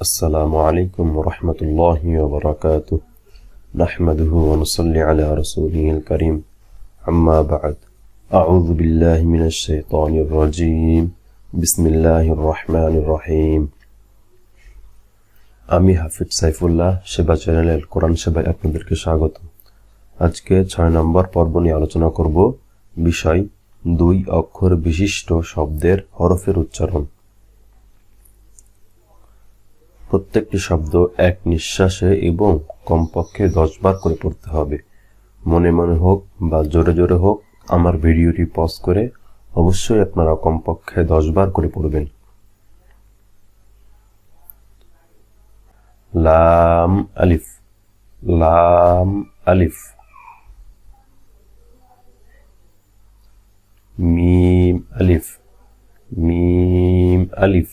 السلام عليكم ورحمة الله وبركاته نحمده ونصلي على رسوله الكريم أما بعد أعوذ بالله من الشيطان الرجيم بسم الله الرحمن الرحيم আমি হাফিজ সাইফুল্লাহ সেবা চ্যানেলের কোরআন সেবায় আপনাদেরকে স্বাগত আজকে ছয় নম্বর পর্ব নিয়ে আলোচনা করব বিষয় দুই অক্ষর বিশিষ্ট শব্দের হরফের উচ্চারণ প্রত্যেকটি শব্দ এক নিঃশ্বাসে এবং কমপক্ষে দশবার করে পড়তে হবে। মনে মনে হোক বা জোরে জোরে হোক, আমার ভিডিওটি পজ করে অবশ্যই আপনারা কমপক্ষে দশবার করে পড়বেন। লাম, আলিফ। লাম, আলিফ। মিম আলিফ। মিম, আলিফ।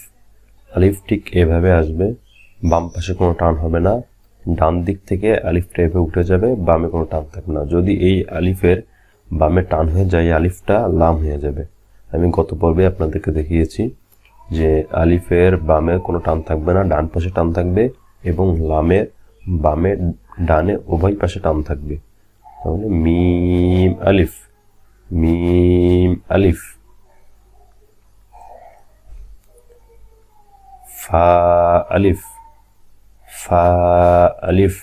আলিফ ঠিক এভাবে আসবে। বাম পাশে কোনো টান হবে না। ডান দিক থেকে আলিফটা এভাবে উঠে যাবে, বামে কোনো টান থাকবে না। যদি এই আলিফের বামে টান হয়ে যায় আলিফটা লাম হয়ে যাবে। আমি গত পর্বে আপনাদেরকে দেখিয়েছি যে আলিফের বামে কোনো টান থাকবে না, ডান পাশে টান থাকবে এবং লামের বামে, ডানে উভয় পাশে টান থাকবে। তাহলে মিম আলিফ মিম আলিফ। ফা আলিফ। ফা আলিফ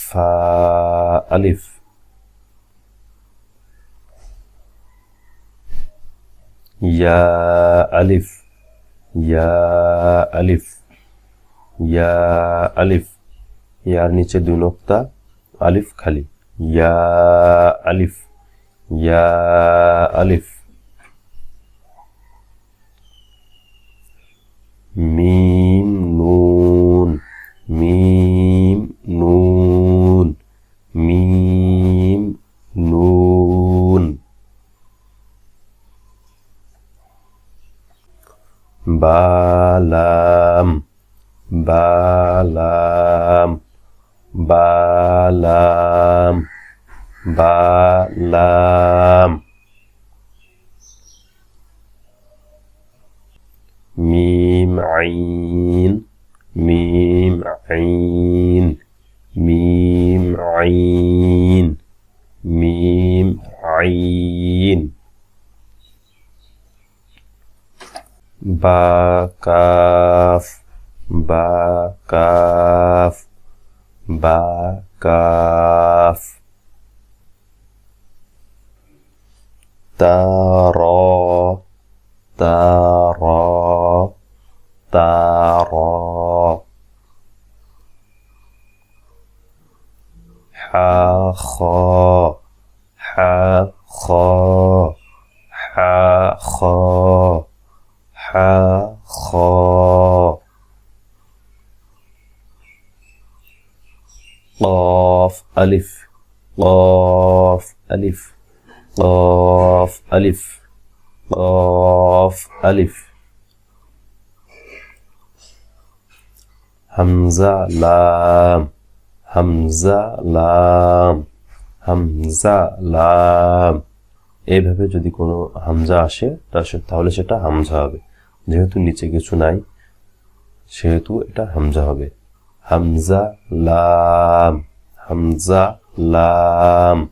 ফা আলিফ ইয়া আলিফ ইয়া আলিফ ইয়া আলিফ ইয়ার নিচে দুই নোক্তা আলিফ খালি ইয়া আলিফ ইয়া আলিফ মিম নুন মিম নুন মিম নুন। বালাম বালাম বালাম বালাম। মিম আইন মিম আইন মিম আইন। মিম আইন বা কাফ বা কাফ বা ح خا ح خا ح خا ح قاف ألف قاف ألف قاف ألف قاف ألف همزة لام হামজালাম হামজা লাম। এইভাবে যদি কোনো হামজা আসে তাহলে সেটা হামজা হবে। যেহেতু নিচে কিছু নাই, সেহেতু এটা হামজা হবে। হামজা লাম হামজা লাম।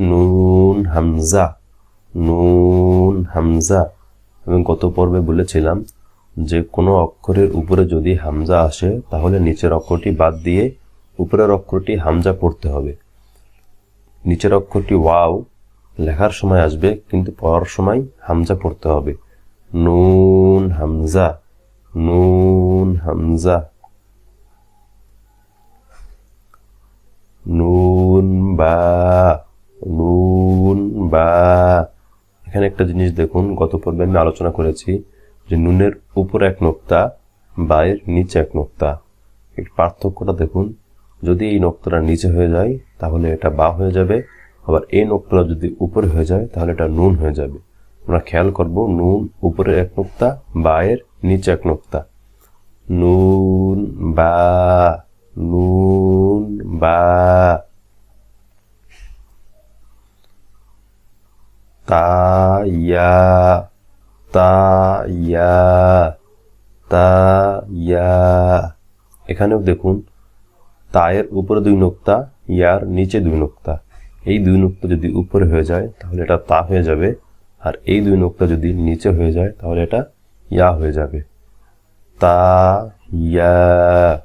নুন, হামজা। নুন, হামজা। এবং গত পর্বে বলেছিলাম যে কোনো অক্ষরের উপরে যদি হামজা আসে, তাহলে নিচের অক্ষরটি বাদ দিয়ে উপরের অক্ষরটি হামজা পড়তে হবে। নিচের অক্ষরটি ওয়াও, লেখার সময় আসবে, কিন্তু পড়ার সময় হামজা পড়তে হবে। নুন হামজা নুন হামজা। নুন বা নুন বা। এখানে একটা জিনিস দেখুন, গত পর্বে আমি আলোচনা করেছি। যে নুনের উপর এক নোক্তা, বায়ের নিচে এক নোক্তা। এর পার্থক্যটা দেখুন, যদি এই নোক্তাটা নিচে হয়ে যায়, তাহলে এটা বা হয়ে যাবে, আবার এই নোক্তাটা যদি উপরে হয়ে যায়, তাহলে এটা নুন হয়ে যাবে। আমরা খেয়াল করব, নুন উপরে এক নোক্তা, বায়ের নিচে এক নোক্তা। নুন বা নুন বা। তা, ইয়া। তা, ইয়া তা, ইয়া। এখানেও দেখুন, তায়ের উপরে দুই নোক্তা, ইয়ার নিচে দুই নোক্তা। এই দুই নোক্তা যদি উপরে হয়ে যায়, তাহলে এটা তা হয়ে যাবে। আর এই দুই নোক্তা যদি নিচে হয়ে যায়, তাহলে এটা ইয়া হয়ে যাবে। তা, ইয়া।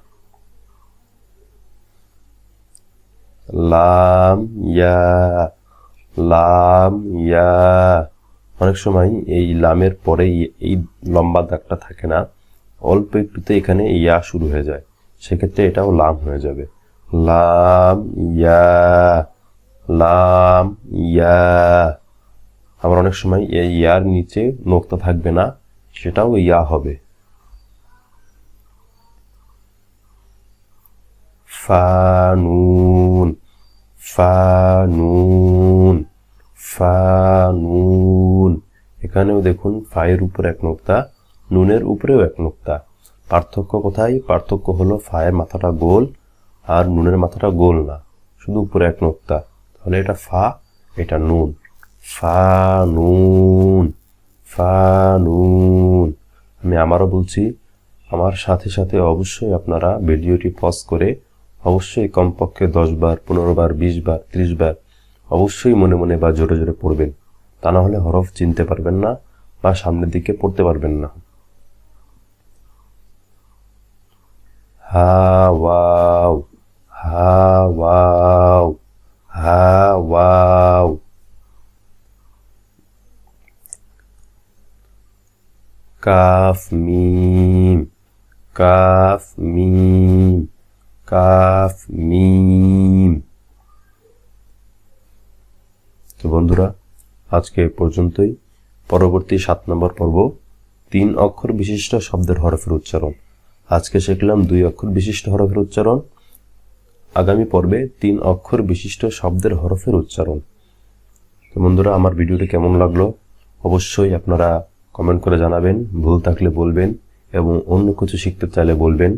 লাম ইয়া। লাম, ইয়া। অনেক সময় এই লামের পরে এই লম্বা দাগটা থাকে না, অল্প একটুতে এখানে ইয়া শুরু হয়ে যায়। সেক্ষেত্রে এটাও লাম হয়ে যাবে। লাম, ইয়া লাম, ইয়া। আবার অনেক সময় এই ইয়ার নিচে নোক্তা থাকবে না, সেটাও ইয়া হবে। ফানুন ফানুন ফানুন এখানেও দেখুন ফায়ের উপর এক নোক্তা, নুনের উপরেও এক নোক্তা। পার্থক্য কোথায়? পার্থক্য হলো ফায়ের মাথাটা গোল আর নুনের মাথাটা গোল না, শুধু উপরে এক নোক্তা। তাহলে এটা ফা, এটা নুন। ফা নুন। ফা, নুন। আমি আমারও বলছি, আমার সাথে সাথে অবশ্যই আপনারা ভিডিওটি পজ করে অবশ্যই কমপক্ষে দশ বার, পনেরো বার, বিশ বার, ত্রিশ বার অবশ্যই মনে মনে বা জোরে জোরে পড়বেন। তা না হলে হরফ চিনতে পারবেন না বা সামনের দিকে পড়তে পারবেন না। হা, ওয়াও হা ওয়াও হা, ওয়াও। কাফ, মিম কাফ মিম কাফ, মিম। তো বন্ধুরা আজকে পর্যন্তই। পরবর্তী সাত নম্বর পর্ব, তিন অক্ষর বিশিষ্ট শব্দের হরফের উচ্চারণ। আজকে শিখলাম দুই অক্ষর বিশিষ্ট হরফের উচ্চারণ। আগামী পর্বে তিন অক্ষর বিশিষ্ট শব্দের হরফের উচ্চারণ। তো বন্ধুরা, আমার ভিডিওটি কেমন লাগল? অবশ্যই আপনারা কমেন্ট করে জানাবেন, ভুল থাকলে বলবেন এবং অন্য কিছু শিখতে চাইলে বলবেন।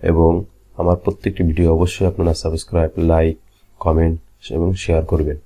এবং আমার প্রত্যেকটি ভিডিও অবশ্যই আপনারা সাবস্ক্রাইব লাইক কমেন্ট এবং শেয়ার করবেন।